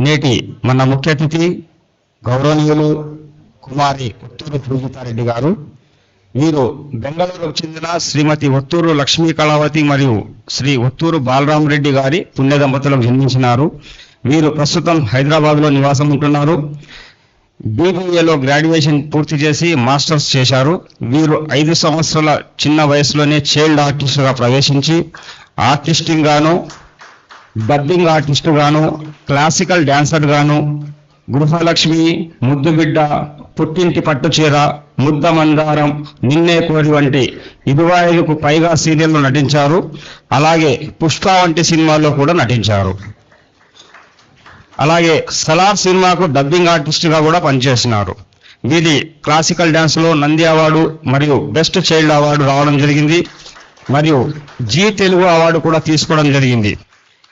నేటి మన ముఖ్య అతిథి గౌరవనీయులు కుమారి ఒత్తూరు పూజితారెడ్డి గారు వీరు బెంగళూరుకు చెందిన శ్రీమతి ఒత్తూరు లక్ష్మీ కళావతి మరియు శ్రీ ఒత్తూరు బాలరాం రెడ్డి గారి పుణ్య దంపతులకు జన్మించినారు. వీరు ప్రస్తుతం హైదరాబాద్లో నివాసం ఉంటున్నారు. బీబీఏలో గ్రాడ్యుయేషన్ పూర్తి చేసి మాస్టర్స్ చేశారు. వీరు ఐదు సంవత్సరాల చిన్న వయసులోనే చైల్డ్ ఆర్టిస్ట్గా ప్రవేశించి ఆర్టిస్టింగ్ గాను డబ్బింగ్ ఆర్టిస్ట్ గాను క్లాసికల్ డాన్సర్ గాను గృహలక్ష్మి ముద్దుబిడ్డ పుట్టింటి పట్టుచీర ముద్ద మందారం నిన్నే కోరి వంటి ఇరువైదుకు పైగా సీరియల్లో నటించారు. అలాగే పుష్ప వంటి సినిమాల్లో కూడా నటించారు. అలాగే సలార్ సినిమాకు డబ్బింగ్ ఆర్టిస్ట్గా కూడా పనిచేసినారు. వీరి క్లాసికల్ డ్యాన్స్లో నంది అవార్డు మరియు బెస్ట్ చైల్డ్ అవార్డు రావడం జరిగింది. మరియు జీ తెలుగు అవార్డు కూడా తీసుకోవడం జరిగింది.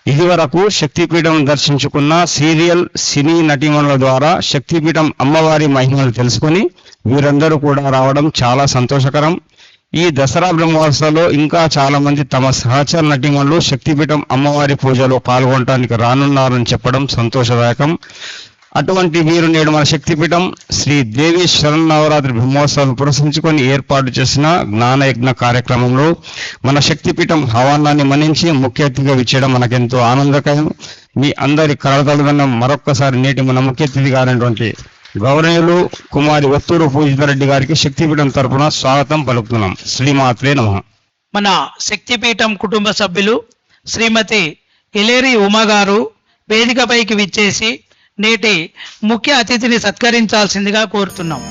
ఇదివరకు శక్తిపీఠం దర్శించుకున్న సీరియల్ సినీ నటీమణుల ద్వారా శక్తిపీఠం అమ్మవారి మహిమలు తెలుసుకొని వీరందరూ కూడా రావడం చాలా సంతోషకరం. ఈ దసరా బ్రహ్మోత్సవంలో ఇంకా చాలా మంది తమ సహచర నటీమణులు శక్తిపీఠం అమ్మవారి పూజలో పాల్గొనడానికి రానున్నారని చెప్పడం సంతోషదాయకం. అటువంటి వీరు నేడు మన శక్తిపీఠం శ్రీ దేవి శరన్నవరాత్రి బ్రహ్మోత్సవాన్ని పురస్కరించుకొని ఏర్పాటు చేసిన జ్ఞానయజ్ఞ కార్యక్రమంలో మన శక్తిపీఠం హవానాన్ని మన్నించి ముఖ్య అతిథిగా విచ్చేయడం మనకెంతో ఆనందకరం. మీ అందరి కరదలుదనం మరొక్కసారి నేటి మన ముఖ్య అతిథి అయినటువంటి గౌరవులు కుమారి ఒత్తూరు పూజితారెడ్డి గారికి శక్తిపీఠం తరపున స్వాగతం పలుకుతున్నాం. శ్రీమాత్రే నమ. మన శక్తిపీఠం కుటుంబ సభ్యులు శ్రీమతి ఇలేరి ఉమ గారు వేదికపైకి విచ్చేసి నేటి ముఖ్య అతిథిని సత్కరించాల్సిందిగా కోరుతున్నాం.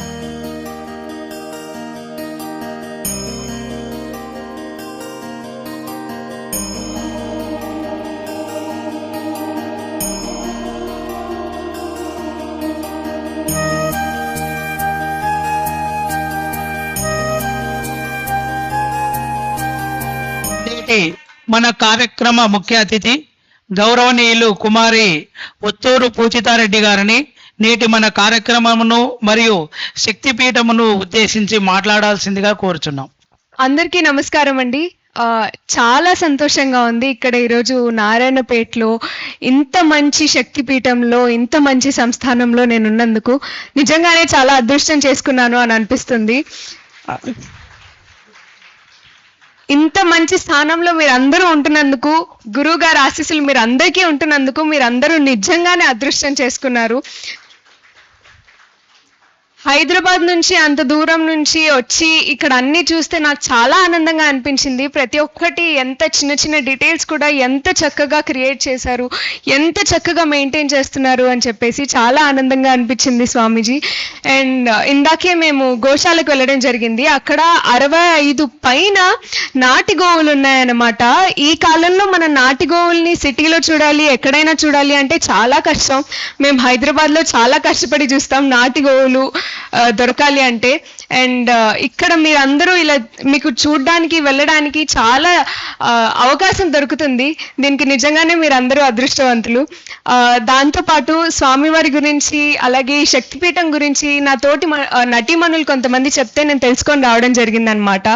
నేటి మన కార్యక్రమ ముఖ్య అతిథి గౌరవనీయులు కుమారి ఒత్తూరు పూజితారెడ్డి గారిని నేటి మన కార్యక్రమమును మరియు శక్తిపీఠమును ఉద్దేశించి మాట్లాడాల్సిందిగా కోరుచున్నాం. అందరికీ నమస్కారం అండి. ఆ, చాలా సంతోషంగా ఉంది ఇక్కడ ఈరోజు నారాయణపేటలో ఇంత మంచి శక్తిపీఠంలో ఇంత మంచి సంస్థానంలో నేను ఉన్నందుకు నిజంగానే చాలా అదృష్టం చేసుకున్నాను అని అనిపిస్తుంది. ఇంత మంచి స్థానంలో మీరు అందరూ ఉంటున్నందుకు గురువు గారి ఆశీస్సులు మీరు అందరికీ ఉంటున్నందుకు మీరు అందరూ నిజంగానే అదృష్టం చేసుకున్నారు. హైదరాబాద్ నుంచి అంత దూరం నుంచి వచ్చి ఇక్కడ అన్ని చూస్తే నాకు చాలా ఆనందంగా అనిపించింది. ప్రతి ఒక్కటి ఎంత చిన్న చిన్న డీటెయిల్స్ కూడా ఎంత చక్కగా క్రియేట్ చేశారు ఎంత చక్కగా మెయింటైన్ చేస్తున్నారు అని చెప్పేసి చాలా ఆనందంగా అనిపించింది స్వామీజీ. అండ్ ఇందాకే మేము గోశాలకు వెళ్ళడం జరిగింది. అక్కడ అరవై ఐదు పైన నాటి గోవులు ఉన్నాయన్నమాట. ఈ కాలంలో మన నాటి గోవుల్ని సిటీలో చూడాలి ఎక్కడైనా చూడాలి అంటే చాలా కష్టం. మేము హైదరాబాద్లో చాలా కష్టపడి చూస్తాం నాటి గోవులు. దొరకాలి అంటే. అండ్ ఇక్కడ మీరందరూ ఇలా మీకు చూడడానికి వెళ్ళడానికి చాలా అవకాశం దొరుకుతుంది. దీనికి నిజంగానే మీరందరూ అదృష్టవంతులు. దాంతోపాటు స్వామివారి గురించి అలాగే ఈ శక్తిపీఠం గురించి నా తోటి మ- నటీమణులు కొంతమంది చెప్తే నేను తెలుసుకొని రావడం జరిగిందనమాట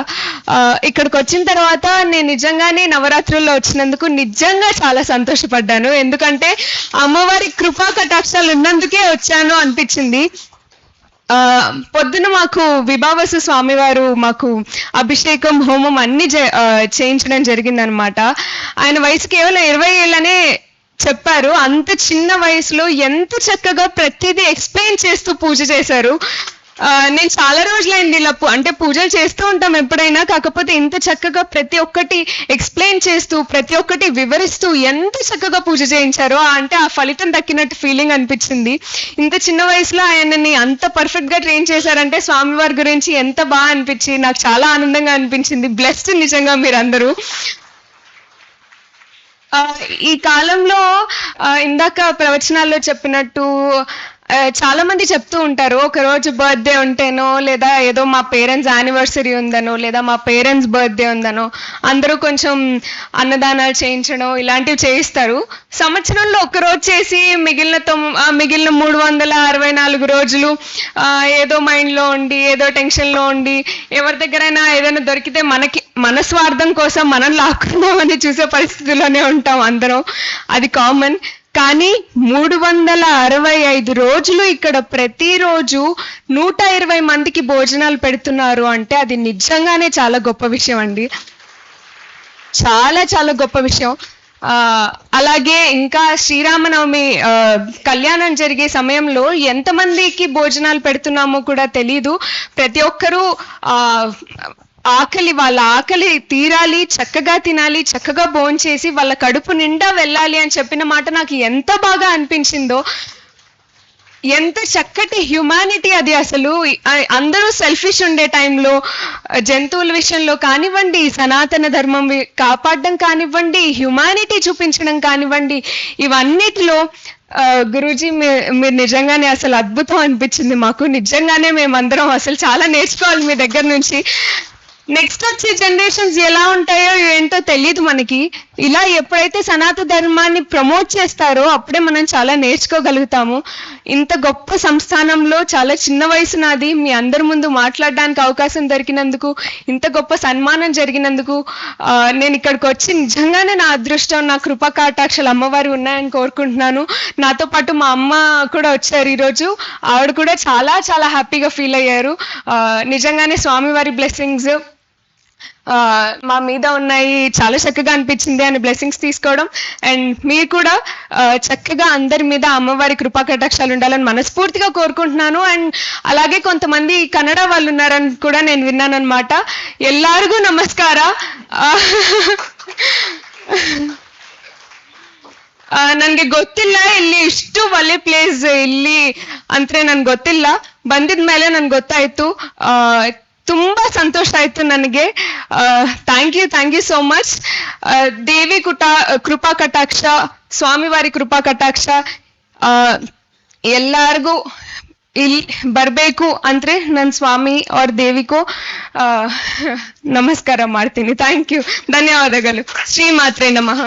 ఇక్కడికి వచ్చిన తర్వాత నేను నిజంగానే నవరాత్రుల్లో వచ్చినందుకు నిజంగా చాలా సంతోషపడ్డాను. ఎందుకంటే అమ్మవారి కృపా కటాక్షాలు ఉన్నందుకే వచ్చాను అనిపించింది. పొద్దున మాకు విభావసు స్వామివారు మాకు అభిషేకం హోమం అన్ని జ- ఆ, చేయించడం జరిగిందనమాట ఆయన వయసు కేవలం ఇరవై ఏళ్ళనే చెప్పారు. అంత చిన్న వయసులో ఎంత చక్కగా ప్రతిదీ ఎక్స్ప్లెయిన్ చేస్తూ పూజ చేశారు. నేను చాలా రోజులైంది ఇలా అంటే పూజలు చేస్తూ ఉంటాం ఎప్పుడైనా. కాకపోతే ఇంత చక్కగా ప్రతి ఒక్కటి ఎక్స్ప్లెయిన్ చేస్తూ ప్రతి ఒక్కటి వివరిస్తూ ఎంత చక్కగా పూజ చేయించారో అంటే ఆ ఫలితం దక్కినట్టు ఫీలింగ్ అనిపించింది. ఇంత చిన్న వయసులో ఆయనని అంత పర్ఫెక్ట్గా ట్రైన్ చేశారంటే స్వామివారి గురించి ఎంత బాగా అనిపించి నాకు చాలా ఆనందంగా అనిపించింది. బ్లెస్డ్ నిజంగా మీరందరూ. ఈ కాలంలో ఇందాక ప్రవచనాల్లో చెప్పినట్టు చాలా మంది చెప్తూ ఉంటారు ఒక రోజు బర్త్డే ఉంటేనో లేదా ఏదో మా పేరెంట్స్ యానివర్సరీ ఉందనో లేదా మా పేరెంట్స్ బర్త్డే ఉందనో అందరూ కొంచెం అన్నదానాలు చేయించడం ఇలాంటివి చేయిస్తారు. సంవత్సరంలో ఒక రోజు చేసి మిగిలిన తొమ్ మిగిలిన మూడు వందల అరవై నాలుగు రోజులు ఏదో మైండ్లో ఉండి ఏదో టెన్షన్లో ఉండి ఎవరి దగ్గరైనా ఏదైనా దొరికితే మనకి మన స్వార్థం కోసం మనం లాక్కుందామని చూసే పరిస్థితుల్లోనే ఉంటాం అందరం. అది కామన్ కానీ మూడు వందల అరవై ఐదు రోజులు ఇక్కడ ప్రతిరోజు నూట ఇరవై మందికి భోజనాలు పెడుతున్నారు అంటే అది నిజంగానే చాలా గొప్ప విషయం అండి. చాలా చాలా గొప్ప విషయం. అలాగే ఇంకా శ్రీరామనవమి కళ్యాణం జరిగే సమయంలో ఎంతమందికి భోజనాలు పెడుతున్నామో కూడా తెలీదు. ప్రతి ఒక్కరూ ఆకలి వాళ్ళ ఆకలి తీరాలి చక్కగా తినాలి చక్కగా భోంచేసి వాళ్ళ కడుపు నిండా వెళ్ళాలి అని చెప్పిన మాట నాకు ఎంత బాగా అనిపించిందో. ఎంత చక్కటి హ్యుమానిటీ అది అసలు. అందరూ సెల్ఫిష్ ఉండే టైంలో జంతువుల విషయంలో కానివ్వండి సనాతన ధర్మం కాపాడడం కానివ్వండి హ్యుమానిటీ చూపించడం కానివ్వండి ఇవన్నిటిలో గురూజీ మీ- మీరు నిజంగానే అసలు అద్భుతం అనిపించింది మాకు. నిజంగానే మేమందరం అసలు చాలా నేర్చుకోవాలి మీ దగ్గర నుంచి. నెక్స్ట్ వచ్చే జనరేషన్స్ ఎలా ఉంటాయో ఏంటో తెలియదు మనకి. ఇలా ఎప్పుడైతే సనాతన ధర్మాన్ని ప్రమోట్ చేస్తారో అప్పుడే మనం చాలా నేర్చుకోగలుగుతాము. ఇంత గొప్ప సంస్థానంలో చాలా చిన్న వయసు నాది. మీ అందరి ముందు మాట్లాడడానికి అవకాశం దొరికినందుకు ఇంత గొప్ప సన్మానం జరిగినందుకు నేను ఇక్కడికి వచ్చి నిజంగానే నా అదృష్టం నా కృపా కాటాక్షలు అమ్మవారి ఉన్నాయని కోరుకుంటున్నాను. నాతో పాటు మా అమ్మ కూడా వచ్చారు ఈరోజు. ఆవిడ కూడా చాలా చాలా హ్యాపీగా ఫీల్ అయ్యారు. నిజంగానే స్వామివారి బ్లెస్సింగ్స్ మా మీద ఉన్నాయి చాలా చక్కగా అనిపించింది అని బ్లెస్సింగ్స్ తీసుకోవడం. అండ్ మీరు కూడా చక్కగా అందరి మీద అమ్మవారి కృపా కటాక్షాలు ఉండాలని మనస్ఫూర్తిగా కోరుకుంటున్నాను. అండ్ అలాగే కొంతమంది కన్నడ వాళ్ళు ఉన్నారని కూడా నేను విన్నాను అనమాట ఎల్లారిಗೂ నమస్కార ನನಗೆ ಗೊತ್ತಿಲ್ಲ ಇಲ್ಲಿ ಇಷ್ಟು ಒಳ್ಳೆ ಪ್ಲೇಸ್ ಇಲ್ಲಿ ಅಂದ್ರೆ ನನ್ಗೆ ಗೊತ್ತಿಲ್ಲ ಬಂದಿದ ಮೇಲೆ ನನ್ಗೆ ಗೊತ್ತಾಯ್ತು ತುಂಬಾ ಸಂತೋಷ ಆಯ್ತು ನನಗೆ. Thank you thank you so much ದೇವಿ ಕುಟ, ಕೃಪಾ ಕಟಾಕ್ಷ, ಸ್ವಾಮಿವಾರಿ ಕೃಪಾ ಕಟಾಕ್ಷ. ಎಲ್ಲಾರ್ಗೂ ಇಲ್ಲಿ ಬರಬೇಕು ಅಂದ್ರೆ ನನ್ನ ಸ್ವಾಮಿ ಅವ್ರ ದೇವಿಗೂ ನಮಸ್ಕಾರ ಮಾಡ್ತೀನಿ. ಥ್ಯಾಂಕ್ ಯು ಧನ್ಯವಾದಗಳು. ಶ್ರೀ ಮಾತ್ರೆ ನಮಃ.